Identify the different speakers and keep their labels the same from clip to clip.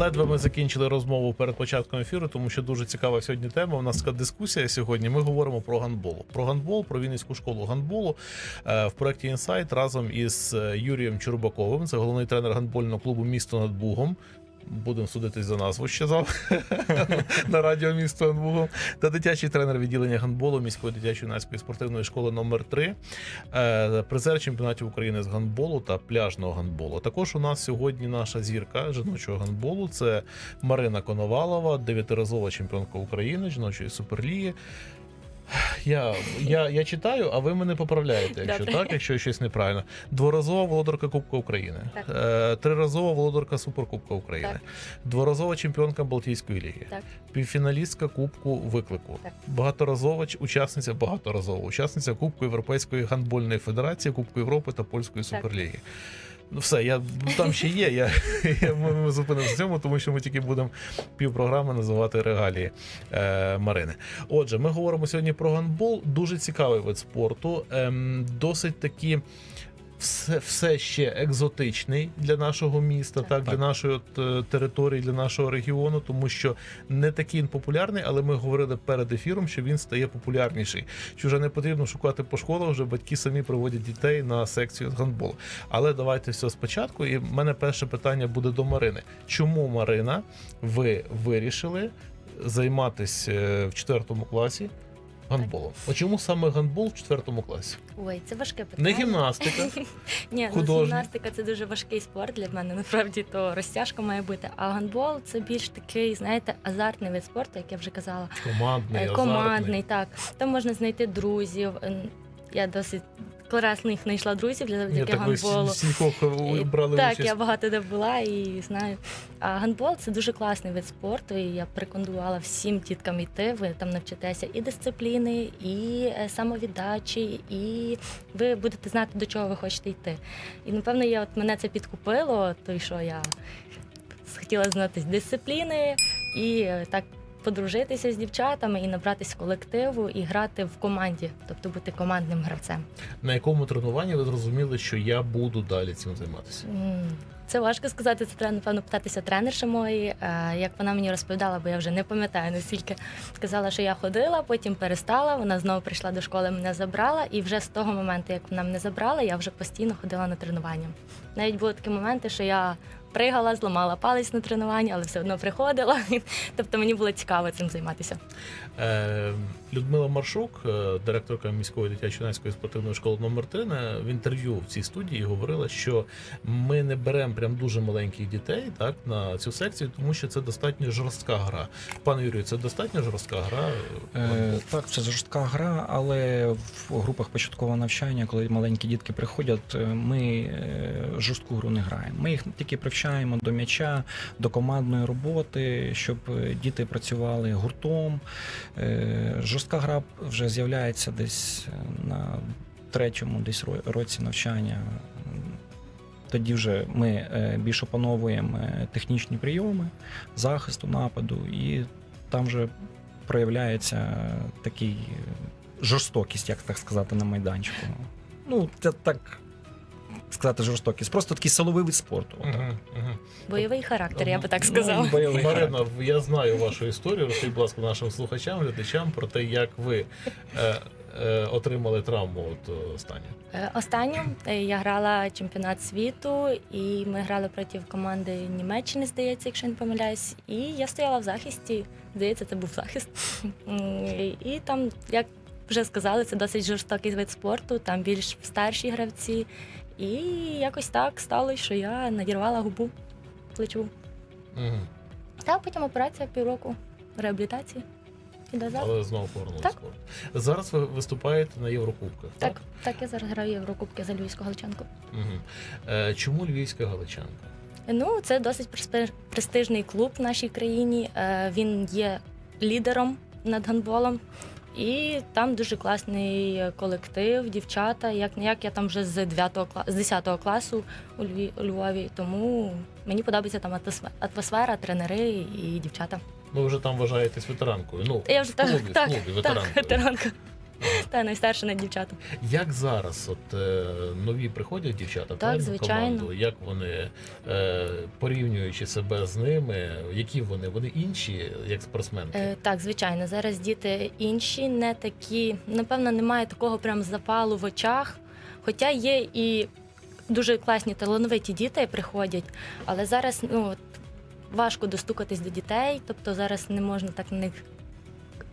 Speaker 1: Ледве ми закінчили розмову перед початком ефіру, тому що дуже цікава сьогодні тема. У нас така дискусія сьогодні. Ми говоримо про гандбол. Про гандбол, про Вінницьку школу гандболу е, в проєкті Інсайт разом із е, Юрієм Чурбаковим. Це головний тренер гандбольного клубу Місто над Бугом. Будемо судитись за назву ще зав на радіо місто над Та дитячий тренер відділення гандболу міської дитячої юнацької спортивної школи номер 3 е, призер чемпіонатів України з гандболу та пляжного гандболу. Також у нас сьогодні наша зірка жіночого гандболу. Це Марина Коновалова, дев'ятиразова чемпіонка України жіночої суперліги. Я, я, я читаю, а ви мене поправляєте, якщо
Speaker 2: Добре.
Speaker 1: так, якщо щось неправильно. Дворазова володарка Кубка України,
Speaker 2: Так.
Speaker 1: Е, триразова володарка Суперкубка України,
Speaker 2: Так.
Speaker 1: дворазова чемпіонка Балтійської ліги,
Speaker 2: Так.
Speaker 1: півфіналістка Кубку виклику,
Speaker 2: Так.
Speaker 1: багаторазова учасниця, багаторазова учасниця Кубку Європейської гандбольної федерації, Кубку Європи та Польської
Speaker 2: Так.
Speaker 1: суперліги. Ну, все, я ну, там ще є. Я, я ми, зупинимося в цьому, тому що ми тільки будемо півпрограми називати регалії е, Марини. Отже, ми говоримо сьогодні про гандбол. Дуже цікавий вид спорту. е, досить такі. Все, все ще екзотичний для нашого міста, так,
Speaker 2: Так.
Speaker 1: для нашої от, е, території, для нашого регіону, тому що не такий він популярний, але ми говорили перед ефіром, що він стає популярніший. Що вже не потрібно шукати по школах, вже батьки самі приводять дітей на секцію з гандболу. Але давайте все спочатку. І в мене перше питання буде до Марини. Чому Марина, ви вирішили займатися е, в четвертому класі гандболом? А чому саме гандбол в четвертому класі?
Speaker 2: Ой, це важке питання.
Speaker 1: Не гімнастика.
Speaker 2: Ні, ну, гімнастика це дуже важкий спорт для мене. Насправді то розтяжка має бути. А гандбол це більш такий, знаєте, азартний вид спорту, як я вже казала.
Speaker 1: Командний,
Speaker 2: Е,
Speaker 1: азартний.
Speaker 2: Командний, так. Там можна знайти друзів. Я досить класних знайшла друзів для завдяки гандболу.
Speaker 1: брали
Speaker 2: так,
Speaker 1: участь.
Speaker 2: я багато де була і знаю. А гандбол це дуже класний вид спорту, і я рекомендувала всім діткам йти. Ви там навчитеся і дисципліни, і е, самовіддачі, і ви будете знати, до чого ви хочете йти. І напевно, я от мене це підкупило, то що я хотіла знати дисципліни і е, так. Подружитися з дівчатами і набратись колективу і грати в команді, тобто бути командним гравцем.
Speaker 1: На якому тренуванні ви зрозуміли, що я буду далі цим займатися?
Speaker 2: Це важко сказати. Це треба напевно питатися тренерші мої. Е, Як вона мені розповідала, бо я вже не пам'ятаю настільки. Сказала, що я ходила, потім перестала. Вона знову прийшла до школи, мене забрала, і вже з того моменту, як вона мене забрала, я вже постійно ходила на тренування. Навіть були такі моменти, що я пригала, зламала палець на тренуванні, але все одно приходила. Тобто мені було цікаво цим займатися.
Speaker 1: Е, Людмила Маршук, е, директорка міської дитячо-юнацької спортивної школи номер 3 на- в інтерв'ю в цій студії говорила, що ми не беремо прям дуже маленьких дітей так на цю секцію, тому що це достатньо жорстка гра. Пане Юрію, це достатньо жорстка гра.
Speaker 3: Е, так, це жорстка гра, але в групах початкового навчання, коли маленькі дітки приходять, е, ми е, жорстку гру не граємо. Ми їх тільки привчаємо до м'яча, до командної роботи, щоб діти працювали гуртом. Е, Жорстка гра вже з'являється десь е, на третьому десь році навчання. Тоді вже ми е, більш опановуємо е, технічні прийоми захисту, нападу, і там вже проявляється такий жорстокість, як так сказати, на майданчику. Ну, це так сказати, жорстокість. Просто такий силовий вид спорту. отак.
Speaker 1: Угу, угу.
Speaker 2: Бойовий характер, я би так
Speaker 3: Ну,
Speaker 2: сказала.
Speaker 3: бойовий характер.
Speaker 1: Марина, я знаю вашу історію. Розкажіть, будь ласка, нашим слухачам, глядачам про те, як ви е, е, отримали травму от е, останню.
Speaker 2: Е, Останню е, я грала чемпіонат світу, і ми грали проти команди Німеччини, здається, якщо я не помиляюсь. І я стояла в захисті. Здається, це був захист. М, І там, як вже сказали, це досить жорстокий вид спорту, там більш старші гравці. І якось так стало, що я надірвала губу плечу.
Speaker 1: Угу.
Speaker 2: Та потім операція півроку реабілітації. І назад.
Speaker 1: Але знову повернули
Speaker 2: Так.
Speaker 1: Зараз ви виступаєте на Єврокубках.
Speaker 2: Так, так, я зараз граю Єврокубки за Львівську галичанку.
Speaker 1: Угу. Е, чому львівська галичанка?
Speaker 2: Ну, це досить преспе- престижний клуб в нашій країні. Е, Він є лідером над гандболом. І там дуже класний колектив, дівчата. Як не як я там вже з 9 класу, з 10 класу у Льві, у Львові. Тому мені подобається там атмосфе- атмосфера, тренери і дівчата.
Speaker 1: Ви вже там вважаєтесь ветеранкою. Ну,
Speaker 2: Я вже
Speaker 1: в
Speaker 2: так,
Speaker 1: клубі, в
Speaker 2: так,
Speaker 1: клубі
Speaker 2: так,
Speaker 1: ветеранкою.
Speaker 2: ветеранка. Та найстарша над дівчатами.
Speaker 1: Як зараз от е, нові приходять дівчата правильно, в
Speaker 2: звичайно.
Speaker 1: команду? Як вони е, порівнюючи себе з ними, які вони? Вони інші, як спортсменки?
Speaker 2: Е, так, звичайно, зараз діти інші, не такі. Напевно, немає такого прям запалу в очах. Хоча є і дуже класні талановиті діти приходять, але зараз ну, от, важко достукатись до дітей, тобто зараз не можна так на них.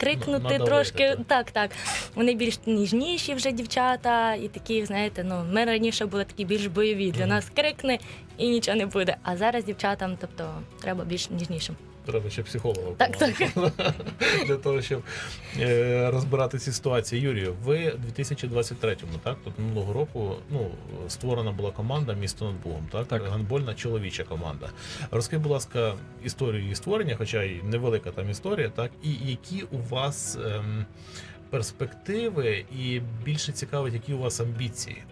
Speaker 2: Крикнути
Speaker 1: Надавити,
Speaker 2: трошки,
Speaker 1: так.
Speaker 2: так, так. Вони більш ніжніші вже дівчата, і такі, знаєте, ну ми раніше були такі більш бойові. Для
Speaker 1: mm.
Speaker 2: нас крикне і нічого не буде. А зараз дівчатам, тобто, треба більш ніжнішим.
Speaker 1: Треба ще психолога в
Speaker 2: Так,
Speaker 1: для того, щоб е, розбирати ці ситуації. Юрію, ви в 2023-му, так? Тут минулого року ну, створена була команда місто над Богом, так?
Speaker 3: Так.
Speaker 1: Гандбольна чоловіча команда. Розкажи, будь ласка, історію її створення, хоча й невелика там історія, так? І які у вас ем, перспективи, і більше цікавить, які у вас амбіції?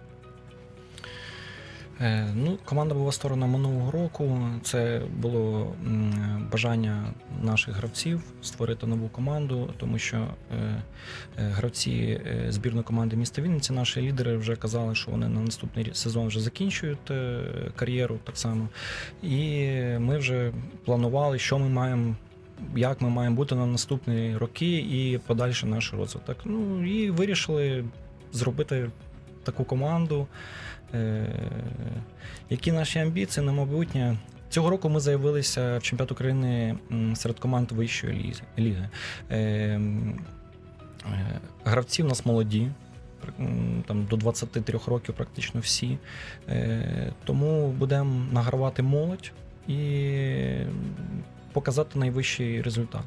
Speaker 3: Е, Ну, команда була створена минулого року. Це було бажання наших гравців створити нову команду, тому що е, е, гравці збірної команди міста Вінниці, наші лідери вже казали, що вони на наступний сезон вже закінчують кар'єру так само. І ми вже планували, що ми маємо. Як ми маємо бути на наступні роки і подальший наш розвиток. Ну і вирішили зробити таку команду. Е, які наші амбіції на майбутнє? Цього року ми заявилися в чемпіонат України серед команд вищої ліги. Е, е, Гравці в нас молоді, там до 23 років практично всі. Тому будемо награвати молодь і показати найвищий результат.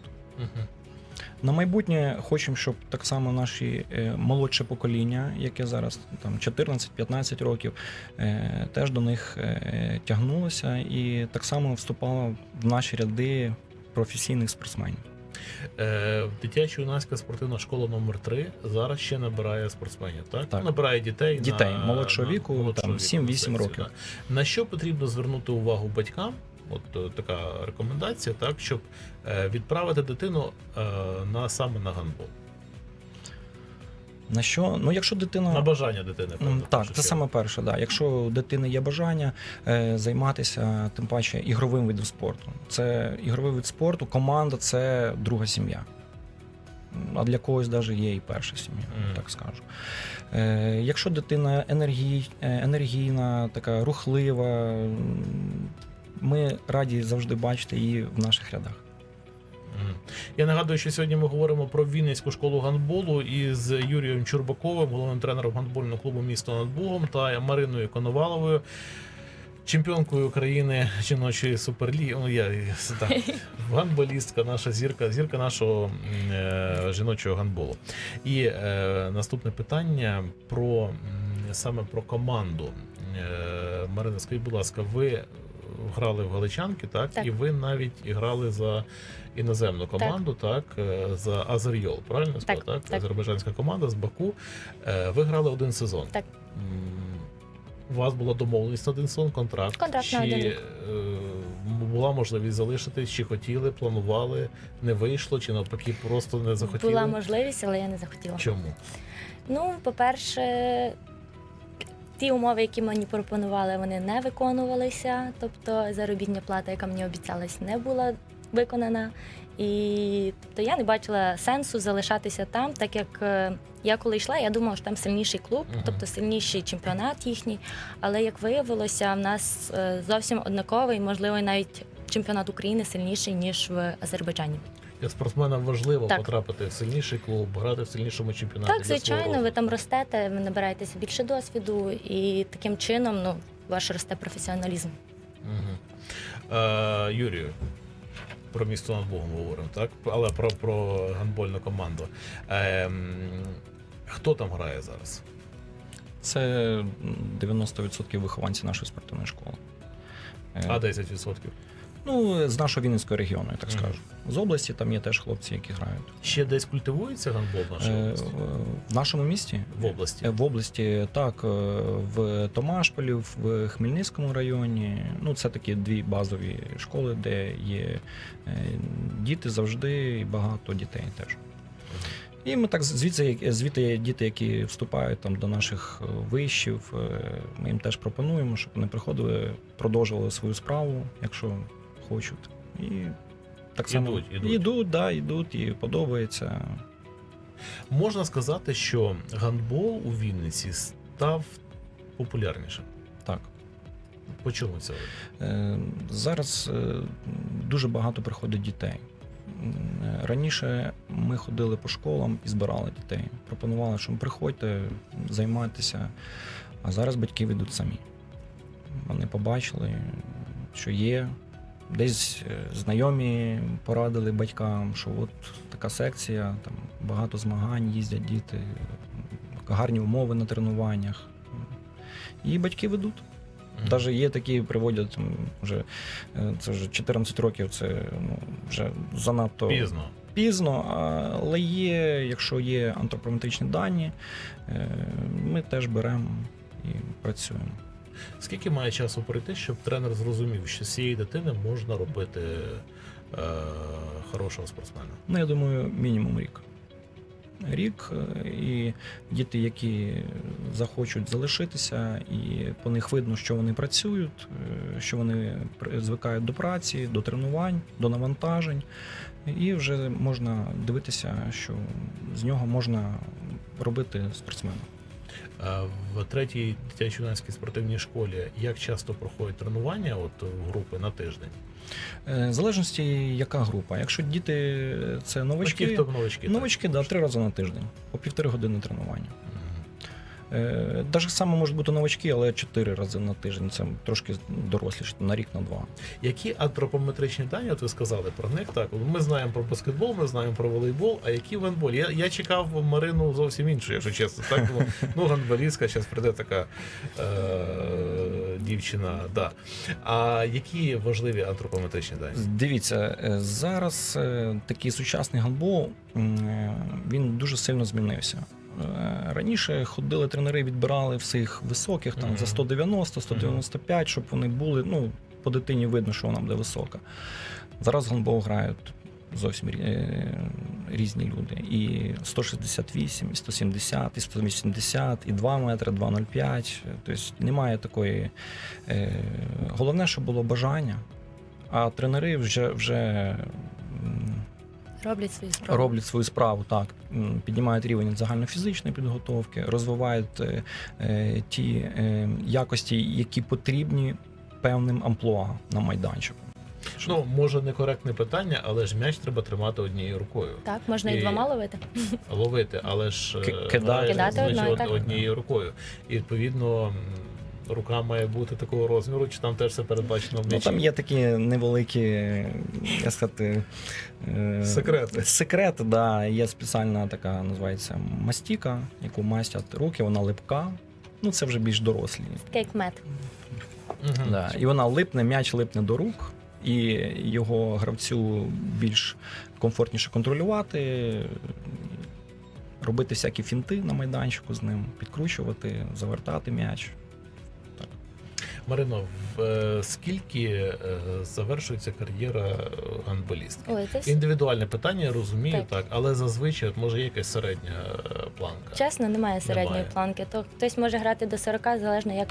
Speaker 3: На майбутнє хочемо, щоб так само наші е, молодше покоління, яке зараз там 14-15 років, е, теж до них е, тягнулося і так само вступало в наші ряди професійних спортсменів.
Speaker 1: Дитяча юнацька спортивна школа номер 3 зараз ще набирає спортсменів, так?
Speaker 3: Так.
Speaker 1: Набирає дітей,
Speaker 3: Дітей
Speaker 1: на,
Speaker 3: молодшого
Speaker 1: на-
Speaker 3: віку,
Speaker 1: молодшого
Speaker 3: там,
Speaker 1: віку,
Speaker 3: 7-8 років.
Speaker 1: так. На що потрібно звернути увагу батькам? От е, така рекомендація, так, щоб е, відправити дитину е, на саме на гандбол.
Speaker 3: На що? Ну, якщо дитина
Speaker 1: На бажання дитини. Правда,
Speaker 3: Так, це саме перше. Да. Якщо у дитини є бажання е, займатися, тим паче ігровим видом спорту. Це ігровий вид спорту, команда це друга сім'я. А для когось навіть є і перша сім'я,
Speaker 1: Мгм.
Speaker 3: так скажу. Е, якщо дитина енергій, енергійна, така рухлива, ми раді завжди бачити її в наших рядах.
Speaker 1: Я нагадую, що сьогодні ми говоримо про Вінницьку школу гандболу із Юрієм Чурбаковим, головним тренером гандбольного клубу місто над Богом та Мариною Коноваловою. Чемпіонкою України жіночої суперліги. Ну, я так, гандболістка, наша зірка, зірка нашого е, жіночого гандболу. І е, наступне питання про саме про команду. Е, Марина, скажіть, будь ласка, ви грали в Галичанки, так?
Speaker 2: Так.
Speaker 1: І ви навіть грали за іноземну команду, так, е, за Азерйол, правильно я сказав, так?
Speaker 2: так.
Speaker 1: Азербайджанська команда з Баку. Е, Ви грали один сезон.
Speaker 2: Так.
Speaker 1: У вас була домовленість на один сезон, контракт.
Speaker 2: Контракт
Speaker 1: чи
Speaker 2: на один рік.
Speaker 1: е, була можливість залишитись, чи хотіли, планували, не вийшло, чи навпаки просто не захотіли?
Speaker 2: Була можливість, але я не захотіла.
Speaker 1: Чому?
Speaker 2: Ну, по-перше, ті умови, які мені пропонували, вони не виконувалися. Тобто заробітня плата, яка мені обіцялась, не була виконана. І тобто я не бачила сенсу залишатися там, так як е, я коли йшла, я думала, що там сильніший клуб, тобто сильніший чемпіонат їхній. Але як виявилося, в нас е, зовсім однаковий, можливо, навіть чемпіонат України сильніший ніж в Азербайджані.
Speaker 1: Для спортсмена важливо
Speaker 2: Так.
Speaker 1: потрапити в сильніший клуб, грати в сильнішому чемпіонаті.
Speaker 2: Так, звичайно, ви там ростете, ви набираєтеся більше досвіду, і таким чином ну, ваш росте професіоналізм.
Speaker 1: Мгм. Е, Юрію, про місто над Богом говоримо, так? Але про, про гандбольну команду. Е, хто там грає зараз?
Speaker 3: Це 90% вихованці нашої спортивної школи. Е,
Speaker 1: А 10%?
Speaker 3: Ну, з нашого Вінницького регіону, я так
Speaker 1: Мгм.
Speaker 3: скажу. З області там є теж хлопці, які грають.
Speaker 1: Ще десь культивується гандбол в нашій
Speaker 3: Е,
Speaker 1: області?
Speaker 3: В нашому місті?
Speaker 1: В області.
Speaker 3: Е, В області так, е, в Томашполі, в Хмельницькому районі. Ну, це такі дві базові школи, де є діти завжди і багато дітей теж. І ми так звідси, звідти є діти, які вступають там до наших вишів. Ми їм теж пропонуємо, щоб вони приходили, продовжували свою справу, якщо хочуть. І так само
Speaker 1: Ідуть, ідуть.
Speaker 3: ідуть, да, ідуть, і подобається.
Speaker 1: Можна сказати, що гандбол у Вінниці став популярнішим.
Speaker 3: Так.
Speaker 1: По чому це?
Speaker 3: Е, Зараз е, дуже багато приходить дітей. Е, Раніше ми ходили по школам і збирали дітей. Пропонували, що приходьте, займайтеся. А зараз батьки ведуть самі. Вони побачили, що є. Десь е, знайомі порадили батькам, що от така секція, там багато змагань, їздять діти, гарні умови на тренуваннях. І батьки ведуть. Навіть є такі, приводять вже е, це вже 14 років, це ну, вже занадто
Speaker 1: Пізно.
Speaker 3: пізно, але є, якщо є антропометричні дані, е, ми теж беремо і працюємо.
Speaker 1: Скільки має часу пройти, щоб тренер зрозумів, що з цієї дитини можна робити е, хорошого спортсмена?
Speaker 3: Ну, я думаю, мінімум рік. Рік, е, і діти, які захочуть залишитися, і по них видно, що вони працюють, е, що вони звикають до праці, до тренувань, до навантажень, і вже можна дивитися, що з нього можна робити спортсмена.
Speaker 1: В третій дитячо-юнацькій спортивній школі як часто проходять тренування от групи на тиждень?
Speaker 3: Е, В залежності, яка група. Якщо діти це
Speaker 1: Ну,
Speaker 3: новачки,
Speaker 1: ті, хто новачки. так.
Speaker 3: да, три рази на тиждень, по півтори години тренування. Даже саме можуть бути новачки, але чотири рази на тиждень. Це трошки доросліше, на рік, на два.
Speaker 1: Які антропометричні дані, от ви сказали про них, так ми знаємо про баскетбол, ми знаємо про волейбол, а які в гандболі? Я, я чекав Марину зовсім іншу, якщо чесно. Так ну, ну гандболістка, зараз прийде така е, дівчина. Да. А які важливі антропометричні дані?
Speaker 3: Дивіться, е, зараз е, такий сучасний гандбол е, він дуже сильно змінився. Е, Раніше ходили тренери, відбирали всіх високих там за 190, 195, щоб вони були. Ну, по дитині видно, що вона буде висока. Зараз в гандбол грають зовсім е, різні люди. І 168, і 170, і 180, і 2 метри, 2,05. Тобто немає такої. Е, головне, щоб було бажання. А тренери вже, вже
Speaker 2: Роблять свою справу.
Speaker 3: роблять свою справу, так піднімають рівень загальнофізичної підготовки, розвивають е, е, ті е, якості, які потрібні певним амплуа на майданчику.
Speaker 1: Ну, може, некоректне питання, але ж м'яч треба тримати однією рукою.
Speaker 2: Так, можна
Speaker 1: І-
Speaker 2: і двома ловити.
Speaker 1: ловити, але ж е,
Speaker 3: Ки- кидати.
Speaker 2: Кидати
Speaker 1: значить,
Speaker 2: одною,
Speaker 1: однією рукою. І відповідно рука має бути такого розміру, чи там теж все передбачено в
Speaker 3: Ну, там є такі невеликі, як сказати, е,
Speaker 1: Секрети.
Speaker 3: Секрети, да. Є спеціальна така, називається мастіка, яку мастять руки, вона липка. Ну, це вже більш дорослі.
Speaker 2: Кейк мед.
Speaker 1: Мгм.
Speaker 3: Да. І вона липне, м'яч липне до рук, і його гравцю більш комфортніше контролювати, робити всякі фінти на майданчику з ним, підкручувати, завертати м'яч.
Speaker 1: Марино, е, скільки е, завершується кар'єра е, гандболістки?
Speaker 2: Ой, це
Speaker 1: Індивідуальне питання, я розумію, так.
Speaker 2: Так.
Speaker 1: але зазвичай от, може є якась середня планка.
Speaker 2: чесно, немає середньої
Speaker 1: Немає.
Speaker 2: планки. То хтось може грати до 40, залежно як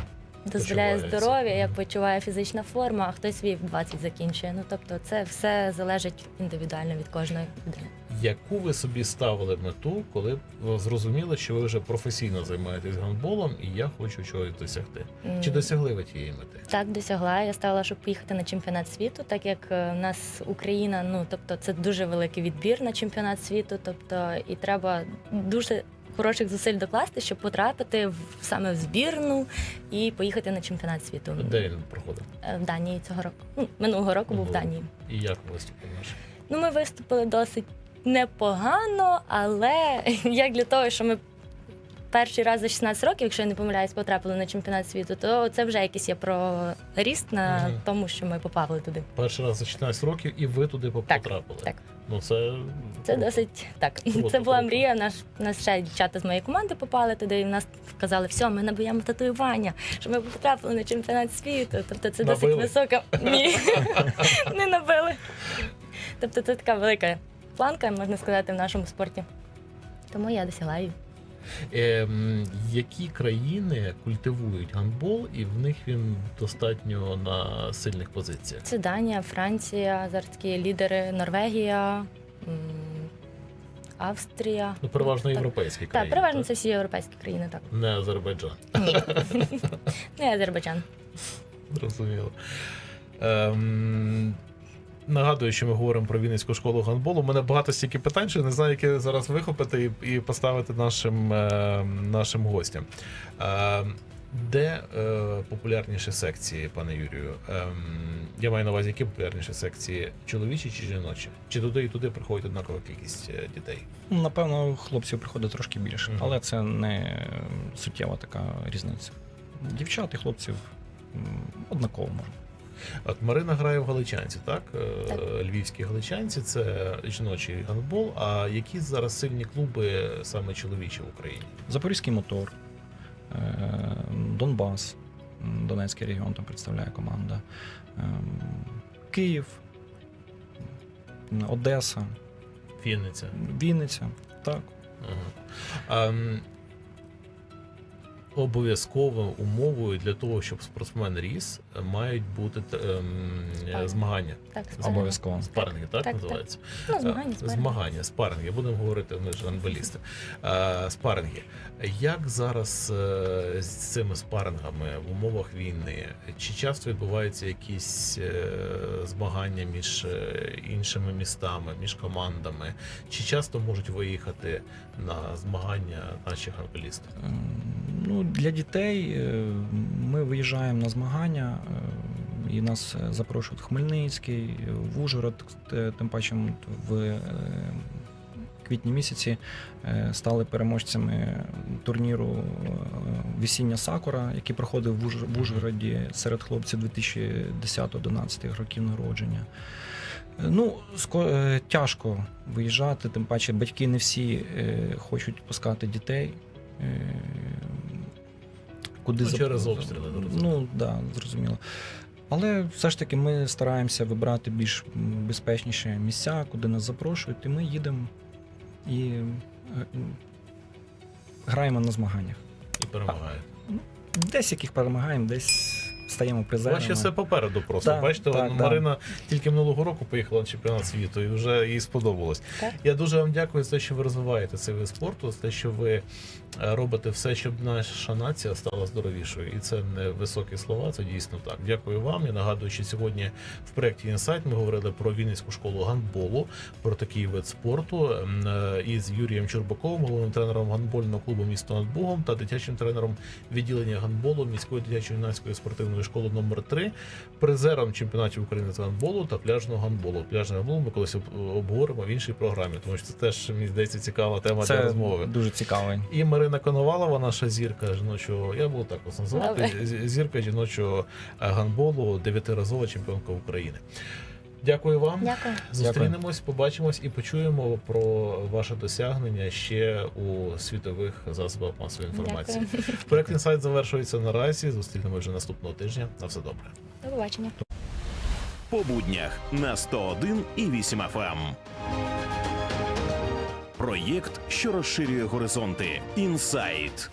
Speaker 2: дозволяє
Speaker 1: Почувається.
Speaker 2: здоров'я, як почуває фізична форма, а хтось свій в 20 закінчує. Ну тобто, це все залежить індивідуально від кожної людини.
Speaker 1: Яку ви собі ставили мету, коли зрозуміли, що ви вже професійно займаєтесь гандболом, і я хочу чогось досягти? Чи досягли ви тієї мети?
Speaker 2: Так, досягла. Я ставила, щоб поїхати на чемпіонат світу, так як е, в нас Україна, ну тобто це дуже великий відбір на чемпіонат світу. Тобто, і треба дуже хороших зусиль докласти, щоб потрапити в саме в збірну і поїхати на чемпіонат світу
Speaker 1: Де він проходив?
Speaker 2: Е, в Данії цього року. Ну, минулого року був в Данії.
Speaker 1: І як виступили наш?
Speaker 2: Ну, ми виступили досить непогано, але як для того, що ми перший раз за 16 років, якщо я не помиляюсь, потрапили на чемпіонат світу, то це вже якийсь є проріст на
Speaker 1: Мгм.
Speaker 2: тому, що ми попали туди.
Speaker 1: Перший раз за 16 років, і ви туди
Speaker 2: Так,
Speaker 1: потрапили.
Speaker 2: так.
Speaker 1: Ну це
Speaker 2: Це досить так.
Speaker 1: Круто,
Speaker 2: це була
Speaker 1: круто.
Speaker 2: мрія. Наш нас ще дівчата з моєї команди попали туди, і в нас сказали, все, ми набуємо татуювання, що ми потрапили на чемпіонат світу. Тобто це
Speaker 1: Набили?
Speaker 2: досить висока. Ні, не набили. Тобто це така велика планка, можна сказати, в нашому спорті. Тому я досягла
Speaker 1: Ем, які країни культивують гандбол, і в них він достатньо на сильних позиціях?
Speaker 2: це Данія, Франція, зараз такі лідери, Норвегія, Австрія.
Speaker 1: Ну, переважно
Speaker 2: Так.
Speaker 1: європейські
Speaker 2: Так,
Speaker 1: країни.
Speaker 2: переважно це всі європейські країни, так.
Speaker 1: Не Азербайджан.
Speaker 2: Ні. Не Азербайджан.
Speaker 1: Зрозуміло. Ем, нагадую, що ми говоримо про Вінницьку школу гандболу. У мене багато стільки питань, що не знаю, які зараз вихопити і, і поставити нашим, е, нашим гостям. Е, де е, популярніші секції, пане Юрію? Ем, я маю на увазі, які популярніші секції чоловічі чи жіночі? Чи туди і туди приходить однакова кількість е, дітей?
Speaker 3: Напевно, хлопців приходить трошки більше,
Speaker 1: Мгм.
Speaker 3: але це не суттєва така різниця. Дівчат і хлопців однаково можна.
Speaker 1: От Марина грає в Галичанці, так? Е,
Speaker 2: Так.
Speaker 1: Львівські Галичанці це жіночий гандбол. А які зараз сильні клуби саме чоловічі в Україні?
Speaker 3: Запорізький мотор, е, Донбас, Донецький регіон там представляє команда, ем, Київ, Одеса,
Speaker 1: Вінниця.
Speaker 3: Вінниця. Так.
Speaker 1: Ага. Обов'язковою умовою для того, щоб спортсмен ріс, мають бути ем, змагання.
Speaker 2: Так,
Speaker 3: Обов'язково.
Speaker 1: Спарринги, так,
Speaker 2: Так, так. Ну, змагання,
Speaker 1: Е,
Speaker 2: спарринги.
Speaker 1: Змагання, спарринги. Будемо говорити, ми ж гандболісти. Е, Спарринги. Як зараз е, з цими спарингами в умовах війни? Чи часто відбуваються якісь е, змагання між е, іншими містами, між командами? Чи часто можуть виїхати на змагання наші гандболісти?
Speaker 3: Ем, Ну, для дітей е, ми виїжджаємо на змагання, е, і нас е, запрошують Хмельницький, в Ужгород, тим паче в квітні місяці стали переможцями турніру Весіння Сакура, який проходив в Уж- Ужгороді серед хлопців 2010-11 років народження. Ну, тяжко виїжджати, тим паче батьки не всі хочуть пускати дітей. Куди
Speaker 1: Ну,
Speaker 3: зап-
Speaker 1: через обстріли, зрозуміло.
Speaker 3: Ну, так, да, зрозуміло. Але все ж таки ми стараємося вибрати більш безпечніші місця, куди нас запрошують, і ми їдемо і е, граємо на змаганнях.
Speaker 1: І перемагаємо.
Speaker 3: Десь яких перемагаємо, десь стаємо призерами.
Speaker 1: Бачите, все попереду просто.
Speaker 3: Так,
Speaker 1: Бачите,
Speaker 3: так,
Speaker 1: Марина тільки минулого року поїхала на чемпіонат світу і вже їй сподобалось.
Speaker 2: Так.
Speaker 1: Я дуже вам дякую за те, що ви розвиваєте цей вид спорту, за те, що ви е, робите все, щоб наша нація стала здоровішою. І це не високі слова, це дійсно так. Дякую вам. Я нагадую, що сьогодні в проєкті Інсайт ми говорили про Вінницьку школу гандболу, про такий вид спорту ем, е, із Юрієм Чурбаковим, головним тренером гандбольного клубу місто над Богом та дитячим тренером відділення гандболу міської дитячо-юнацької спортивної школи номер 3 призером чемпіонатів України з гандболу та пляжного гандболу. Пляжний гандбол ми колись об- обговоримо в іншій програмі, тому що це теж мені здається цікава тема для розмови.
Speaker 3: дуже цікавий.
Speaker 1: І Марина Коновалова, наша зірка жіночого, я буду так вас називати. Зірка жіночого е, гандболу, дев'ятиразова чемпіонка України. Дякую вам.
Speaker 2: Дякую.
Speaker 1: Зустрінемось, побачимось і почуємо про ваше досягнення ще у світових засобах масової інформації.
Speaker 2: Дякую.
Speaker 1: Проект інсайт завершується наразі. Зустрінемось вже наступного тижня. На все добре.
Speaker 2: До побачення.
Speaker 4: по буднях на 101 і 8 FM. Проєкт, що розширює горизонти. Інсайт.